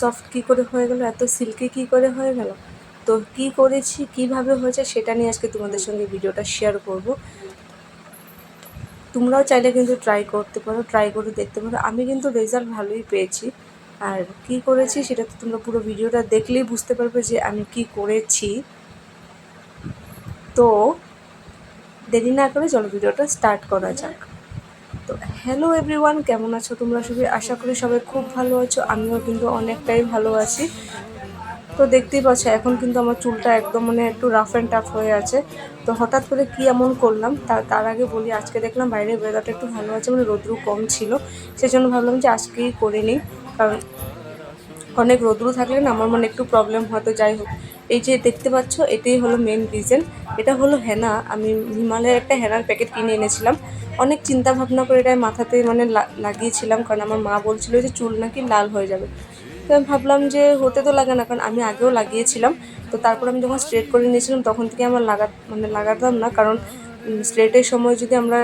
Soft কী করে হয়ে গেল, এত সিল্কি কী করে হয়ে গেল? তো কী করেছি, কীভাবে হয়েছে সেটা নিয়ে আজকে তোমাদের সঙ্গে ভিডিওটা শেয়ার করব। তোমরাও চাইলে কিন্তু ট্রাই করতে পারো ট্রাই করে দেখতে পারো। আমি কিন্তু রেজাল্ট ভালোই পেয়েছি। আর কি করেছি সেটা তো তোমরা পুরো ভিডিওটা দেখলেই বুঝতে পারবে যে আমি কি করেছি। তো দেরি না করে চলো ভিডিওটা স্টার্ট করা যাক। হ্যালো এভরিওয়ান কেমন আছো তোমরা সবাই? আশা করি সবাই খুব ভালো আছো, আমিও কিন্তু অনেকটাই ভালো আছি। তো দেখতেই পাচ্ছ, এখন কিন্তু আমার চুলটা একদম মানে একটু রাফ অ্যান্ড টাফ হয়ে আছে। তো হঠাৎ করে কি এমন করলাম, তার তার আগে বলি, আজকে দেখলাম বাইরের ওয়েদারটা একটু ভালো আছে মানে রোদ্রু কম ছিল। সেই জন্য ভাবলাম যে আজকেই করে নিই, কারণ অনেক রোদ্রু থাকলে না আমার মনে একটু প্রবলেম হয়তো যাই হোক। এই যে দেখতে পাচ্ছ, এটাই হলো মেন রিজন এটা হলো হেনা আমি হিমালয়ের একটা হেনার প্যাকেট কিনে এনেছিলাম। অনেক চিন্তা ভাবনা করে এটা মাথাতে মানে লাগিয়েছিলাম, কারণ আমার মা বলছিল যে চুল নাকি লাল হয়ে যাবে। তো আমি ভাবলাম যে হতে তো লাগে না, কারণ আমি আগেও লাগিয়েছিলাম। তো তারপর আমি যখন স্ট্রেট করে নিয়েছিলাম, তখন থেকে আমার লাগা মানে লাগাতাম না। কারণ স্ট্রেটের সময় যদি আমরা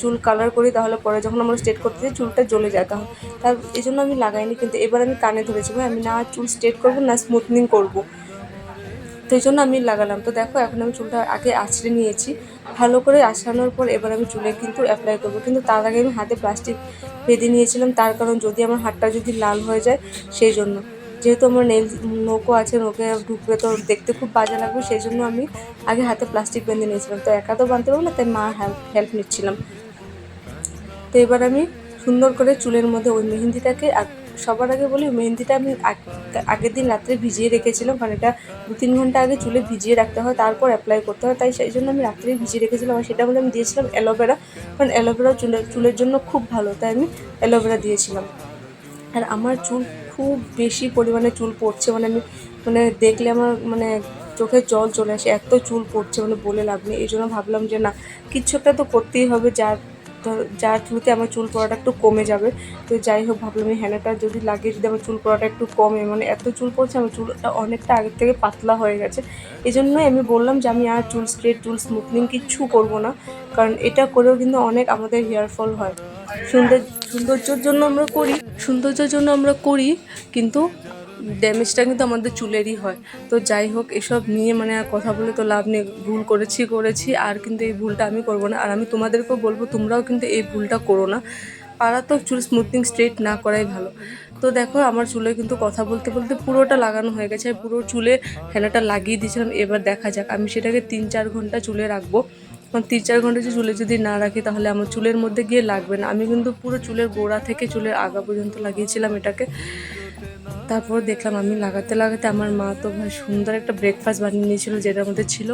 চুল কালার করি, তাহলে পরে যখন আমরা স্ট্রেট করতে যাই, চুলটা জ্বলে যায় তখন। তার এই জন্য আমি লাগাইনি, কিন্তু এবার আমি কানে ধরেছি। ভাই, আমি না চুল স্ট্রেট করব, না স্মুথনিং করব। এই জন্য আমি লাগালাম। তো দেখো, এখন আমি চুলটা আগে আছড়ে নিয়েছি। ভালো করে আছড়ানোর পর এবার আমি চুলে কিন্তু অ্যাপ্লাই করব। কিন্তু তার আগে আমি হাতে প্লাস্টিক বেঁধে নিয়েছিলাম। তার কারণ যদি আমার হাতটা যদি লাল হয়ে যায়, সেই জন্য। যেহেতু আমার নেল নৌকো আছে নৌকে ঢুকবে তো দেখতে খুব বাজে লাগবে, সেই জন্য আমি আগে হাতে প্লাস্টিক বেঁধে নিয়েছিলাম। তো একা তো বাঁধতে পারব না, তাই মা হেল্প হেল্প নিচ্ছিলাম। তো এবার আমি সুন্দর করে চুলের মধ্যে ওই মেহেন্দিটাকে সবার আগে বলি, মেহেন্দিটা আমি আগের দিন রাত্রে ভিজিয়ে রেখেছিলাম, কারণ এটা দু তিন ঘণ্টা আগে চুলে ভিজিয়ে রাখতে হয়, তারপর অ্যাপ্লাই করতে হয়, তাই সেই জন্য আমি রাত্রে ভিজিয়ে রেখেছিলাম আর সেটা মধ্যে আমি দিয়েছিলাম অ্যালোভেরা কারণ অ্যালোভেরা চুলের চুলের জন্য খুব ভালো, তাই আমি অ্যালোভেরা দিয়েছিলাম। আর আমার চুল খুব বেশি পরিমাণে চুল পড়ছে মানে আমি মানে দেখলে আমার মানে চোখে জল চলে আসে, এত চুল পড়ছে মানে বলে লাভ নেই, এই জন্য ভাবলাম যে না, কিছু একটা তো করতেই হবে, যার যার থ্রুতে আমার চুল পড়াটা একটু কমে যাবে। তো যাই হোক, ভাবলাম এই হ্যানাটা যদি লাগে যদি আমার চুল পড়াটা একটু কমে। মানে এত চুল পড়ছে, আমার চুলটা অনেকটা আগের থেকে পাতলা হয়ে গেছে। এই জন্যই আমি বললাম যে আমি আর চুল স্ট্রেট, চুল স্মুথনিং কিচ্ছু করব না। কারণ এটা করেও কিন্তু অনেক আমাদের হেয়ার ফল হয়। সুন্দর, সৌন্দর্যের জন্য আমরা করি, সৌন্দর্যের জন্য আমরা করি, কিন্তু ড্যামেজটা কিন্তু আমাদের চুলেরই হয়। তো যাই হোক, এসব নিয়ে মানে আর কথা বলে তো লাভ নেই। ভুল করেছি করেছি, আর কিন্তু এই ভুলটা আমি করব না। আর আমি তোমাদেরকেও বলব, তোমরাও কিন্তু এই ভুলটা করো না। পারা তো চুল স্মুথিং স্ট্রেট না করাই ভালো। তো দেখো, আমার চুলে কিন্তু কথা বলতে বলতে পুরোটা লাগানো হয়ে গেছে। পুরো চুলে হেনাটা লাগিয়ে দিয়েছিলাম। এবার দেখা যাক, আমি সেটাকে তিন, চার ঘণ্টা চুলে রাখব। কারণ তিন, চার ঘণ্টা যে চুলে যদি না রাখি, তাহলে আমার চুলের মধ্যে গিয়ে লাগবে না। আমি কিন্তু পুরো চুলের গোড়া থেকে চুলের আগা পর্যন্ত লাগিয়েছিলাম এটাকে। তারপর দেখলাম আমি লাগাতে লাগাতে আমার মা তো ভাই সুন্দর একটা ব্রেকফাস্ট বানিয়ে নিয়েছিল, যেটার মধ্যে ছিল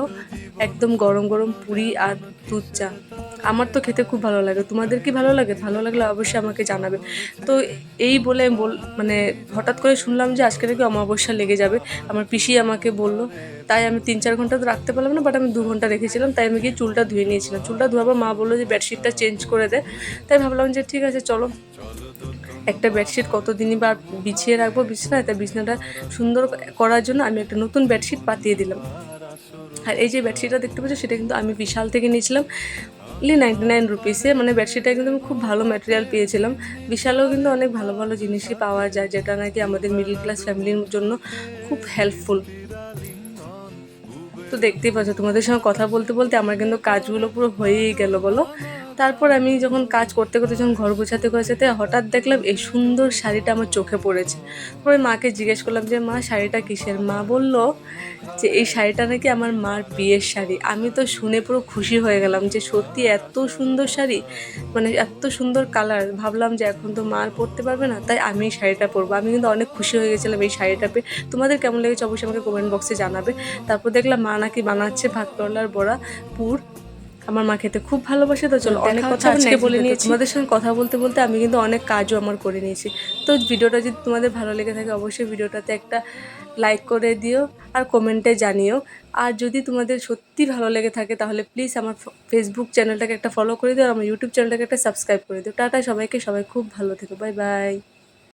একদম গরম গরম পুরি আর দুধ চা। আমার তো খেতে খুব ভালো লাগে। তোমাদের কি ভালো লাগে? ভালো লাগলে অবশ্যই আমাকে জানাবে। তো এই বলে বল মানে হঠাৎ করে শুনলাম যে আজকে নাকি অমাবস্যা লেগে যাবে। আমার পিসি আমাকে বলল। তাই আমি তিন চার ঘণ্টা তো রাখতে পারলাম না বাট আমি দু ঘণ্টা রেখেছিলাম। তাই আমি গিয়ে চুলটা ধুয়ে নিয়েছিলাম। চুলটা ধোয়াবার মা বলল যে বেডশিটটা চেঞ্জ করে দে। তাই ভাবলাম যে ঠিক আছে, চলো। একটা বেডশিট কতদিনই বা বিছিয়ে রাখব বিছানায় তাই বিছানাটা সুন্দর করার জন্য আমি একটা নতুন বেডশিট পাতিয়ে দিলাম। আর এই যে বেডশিটটা দেখতে পাচ্ছি, সেটা কিন্তু আমি বিশাল থেকে নিয়েছিলাম। লি নাইনটি নাইন রুপিসে মানে বেডশিটটা কিন্তু আমি খুব ভালো ম্যাটেরিয়াল পেয়েছিলাম। বিশালেও কিন্তু অনেক ভালো ভালো জিনিসই পাওয়া যায়, যেটা নাকি আমাদের মিডিল ক্লাস ফ্যামিলির জন্য খুব হেল্পফুল তো দেখতেই পাচ্ছ, তোমাদের সঙ্গে কথা বলতে বলতে আমার কিন্তু কাজগুলো পুরো হয়েই গেল, বলো। তারপর আমি যখন কাজ করতে করতে যখন ঘর গোছাতে গোছাতে হঠাৎ দেখলাম এই সুন্দর শাড়িটা আমার চোখে পড়েছে। তারপরে মাকে জিজ্ঞেস করলাম যে, মা, শাড়িটা কিসের? মা বলল যে, এই শাড়িটা নাকি আমার মার বিয়ের শাড়ি। আমি তো শুনে পুরো খুশি হয়ে গেলাম যে, সত্যি এত সুন্দর শাড়ি মানে এত সুন্দর কালার। ভাবলাম যে, এখন তো মার পরতে পারবে না, তাই আমি এই শাড়িটা পরবো। আমি কিন্তু অনেক খুশি হয়ে গেছিলাম এই শাড়িটা পেয়ে। তোমাদের কেমন লেগেছে? অবশ্যই আমাকে কমেন্ট বক্সে জানাবে। তারপর দেখলাম মা নাকি বানাচ্ছে ভাত বড়া, পুর। আমার মা খেতে খুব ভালোবাসে তো চলো অনেক কথা আজকে বলে নিয়েছি। তোমাদের সঙ্গে কথা বলতে বলতে আমি কিন্তু অনেক কাজও আমার করে নিয়েছি। তো ভিডিওটা যদি তোমাদের ভালো লেগে থাকে অবশ্যই ভিডিওটাতে একটা লাইক করে দিও আর কমেন্টে জানিও। আর যদি তোমাদের সত্যি ভালো লেগে থাকে তাহলে প্লিজ আমার ফেসবুক চ্যানেলটাকে একটা ফলো করে দিও আর আমার ইউটিউব চ্যানেলটাকে একটা সাবস্ক্রাইব করে দিও। টাটা সবাইকে সবাই খুব ভালো থেকো। Bye bye